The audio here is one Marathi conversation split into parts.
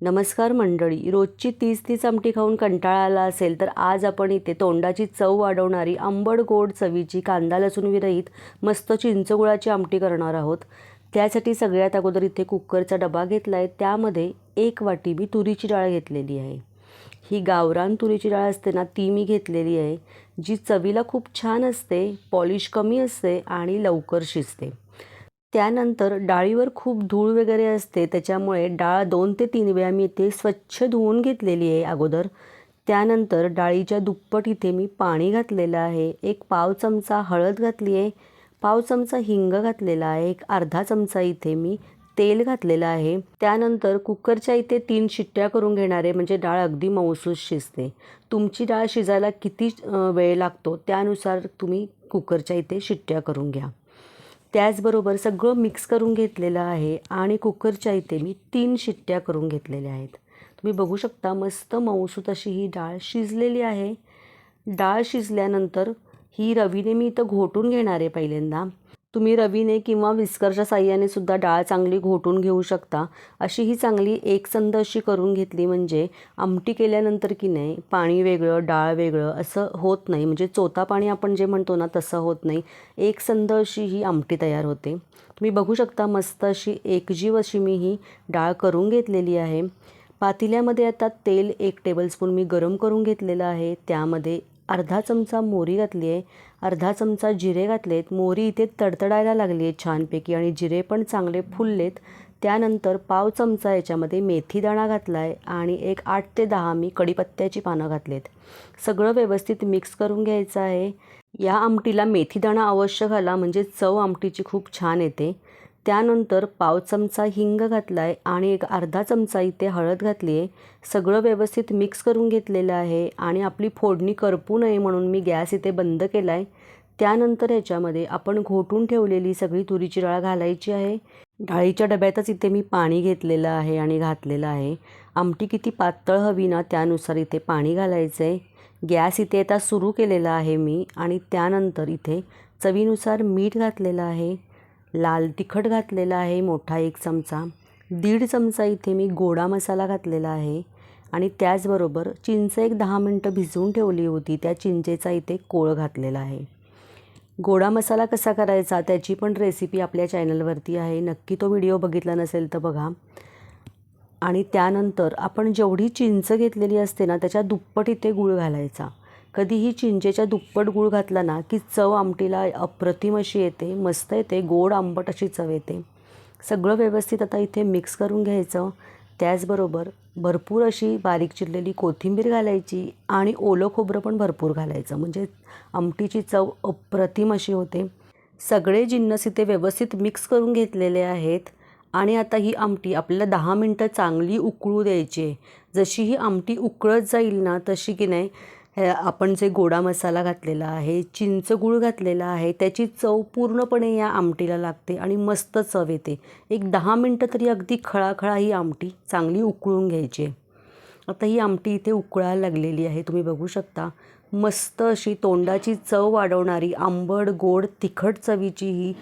नमस्कार मंडळी रोजची तीच तीच आमटी खाऊन कंटाळा आला असेल तर आज आपण इथे तोंडाची चव वाढवणारी आंबट गोड चवीची कांदा लसूण विरहित मस्त चिंचगुळाची आमटी करणार आहोत. त्यासाठी सगळ्यात अगोदर इथे कुकरचा डबा घेतला आहे त्यामध्ये एक वाटी मी तुरीची डाळ घेतलेली आहे. ही गावरान तुरीची डाळ असते ना ती मी घेतलेली आहे जी चवीला खूप छान असते पॉलिश कमी असते आणि लवकर शिजते. त्यानंतर डाळीवर खूप धूळ वगैरे असते त्याच्यामुळे डाळ दोन ते तीन वेळा मी इथे स्वच्छ धुवून घेतलेली आहे अगोदर. त्यानंतर डाळीच्या दुप्पट इथे मी पाणी घातलेलं आहे एक पाव चमचा हळद घातली आहे पाव चमचा हिंग घातलेला आहे एक अर्धा चमचा इथे मी तेल घातलेलं आहे. त्यानंतर कुकरच्या इथे तीन शिट्ट्या करून घेणारे म्हणजे डाळ अगदी मऊसूस शिजते. तुमची डाळ शिजायला किती वेळ लागतो त्यानुसार तुम्ही कुकरच्या इथे शिट्ट्या करून घ्या. त्याचबरोबर सगळं मिक्स करून घेतलेलं आहे आणि कुकरच्या इथे मी तीन शिट्ट्या करून घेतलेल्या आहेत. तुम्ही बघू शकता मस्त मऊसूत अशी ही डाळ शिजलेली आहे. डाळ शिजल्यानंतर ही रवीने मी इथं घोटून घेणार आहे पहिल्यांदा. तुम्ही रवीने किंवा विस्करच्या साह्याने सुद्धा डाळ चांगली घोटून घेऊ शकता अशी ही चांगली एकसंद अशी करून घेतली म्हणजे आमटी केल्यानंतर की नाही पाणी वेगळं डाळ वेगळं असं होत नाही. म्हणजे चोथा पाणी आपण जे म्हणतो ना तसं होत नाही. एकसंद अशी ही आमटी तयार होते. तुम्ही बघू शकता मस्त अशी एकजीव अशी मी ही डाळ करून घेतलेली आहे. पातिल्यामध्ये आता तेल एक टेबलस्पून मी गरम करून घेतलेलं आहे. त्यामध्ये अर्धा चमचा मोहरी घातली आहे अर्धा चमचा जिरे घातलेत. मोहरी इथे तडतडायला लागली आहे छानपैकी आणि जिरे पण चांगले फुललेत. त्यानंतर पाव चमचा याच्यामध्ये मेथीदाणा घातला आहे आणि एक आठ ते दहा मी कढीपत्त्याची पानं घातलेत. सगळं व्यवस्थित मिक्स करून घ्यायचं आहे. या आमटीला मेथीदाणा अवश्य घाला म्हणजे चव आमटीची खूप छान येते. त्यानंतर पाव चमचा हिंग घातला आहे आणि एक अर्धा चमचा इथे हळद घातली आहे सगळं व्यवस्थित मिक्स करून घेतलेलं आहे आणि आपली फोडणी करपू नये म्हणून मी गॅस इथे बंद केला आहे त्यानंतर याच्यामध्ये आपण घोटून ठेवलेली सगळी तुरीची डाळ घालायची आहे. डाळीच्या डब्यातच इथे मी पाणी घेतलेलं आहे आणि घातलेलं आहे. आमटी किती पातळ हवी ना त्यानुसार इथे पाणी घालायचं आहे गॅस इथे आता सुरू केलेला आहे मी आणि त्यानंतर इथे चवीनुसार मीठ घातलेलं आहे. लाल तिखट घातलेला आहे मोठा एक चमचा. दीड चमचा इथे मी गोडा मसाला घातलेला आहे. आणि त्याचबरोबर चिंच एक दहा मिनटं भिजवून ठेवली होती त्या चिंचेचा इथे कोळ घातलेला आहे. गोडा मसाला कसा करायचा त्याची पण रेसिपी आपल्या चॅनलवरती आहे. नक्की तो व्हिडिओ बघितला नसेल तर बघा. आणि त्यानंतर आपण जेवढी चिंच घेतलेली असते ना त्याच्या दुप्पट इथे गूळ घालायचा. कधीही चिंचेच्या दुप्पट गूळ घातला ना की चव आमटीला अप्रतिम अशी येते मस्त येते गोड आंबट अशी चव येते. सगळं व्यवस्थित आता इथे मिक्स करून घ्यायचं. त्याचबरोबर भरपूर अशी बारीक चिरलेली कोथिंबीर घालायची आणि ओलं खोबरं पण भरपूर घालायचं. म्हणजे आमटीची चव अप्रतिम अशी होते. सगळे जिन्नस इथे व्यवस्थित मिक्स करून घेतलेले आहेत. आणि आता ही आमटी आपल्याला दहा मिनटं चांगली उकळू द्यायची आहे. जशी ही आमटी उकळत जाईल ना तशी की नाही आपण जे गोडा मसाला घातलेला आहे चिंच गुळ घातलेला आहे त्याची चव पूर्णपणे या आमटीला लागते आणि मस्त चव येते. एक दहा मिनटं तरी अगदी खळाखळा ही आमटी चांगली उकळून घ्यायची आहे. आता ही आमटी इथे उकळायला लागलेली आहे तुम्ही बघू शकता. मस्त अशी तोंडाची चव वाढवणारी आंबड गोड तिखट चवीची ही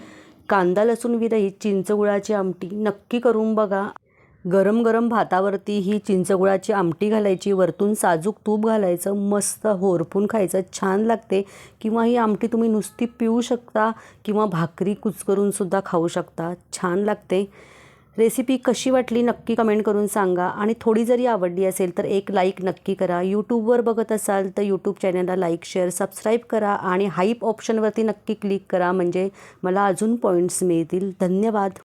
कांदा लसूण विरहित चिंचगुळाची आमटी नक्की करून बघा. गरम गरम भातावरती ही चिंचगुळाची आमटी घालायची वरतून साजूक तूप घालायचं मस्त होरपून खायचं छान लागते. किंवा ही आमटी तुम्ही नुसती पिऊ शकता किंवा भाकरी कुचकरूनसुद्धा खाऊ शकता. छान लागते. रेसिपी कशी वाटली नक्की कमेंट करून सांगा. आणि थोडी जरी आवडली असेल तर एक लाईक नक्की करा. यूट्यूबवर बघत असाल तर यूट्यूब चॅनलला लाईक शेअर सबस्क्राईब करा. आणि हाईप ऑप्शनवरती नक्की क्लिक करा. म्हणजे मला अजून पॉईंट्स मिळतील. धन्यवाद.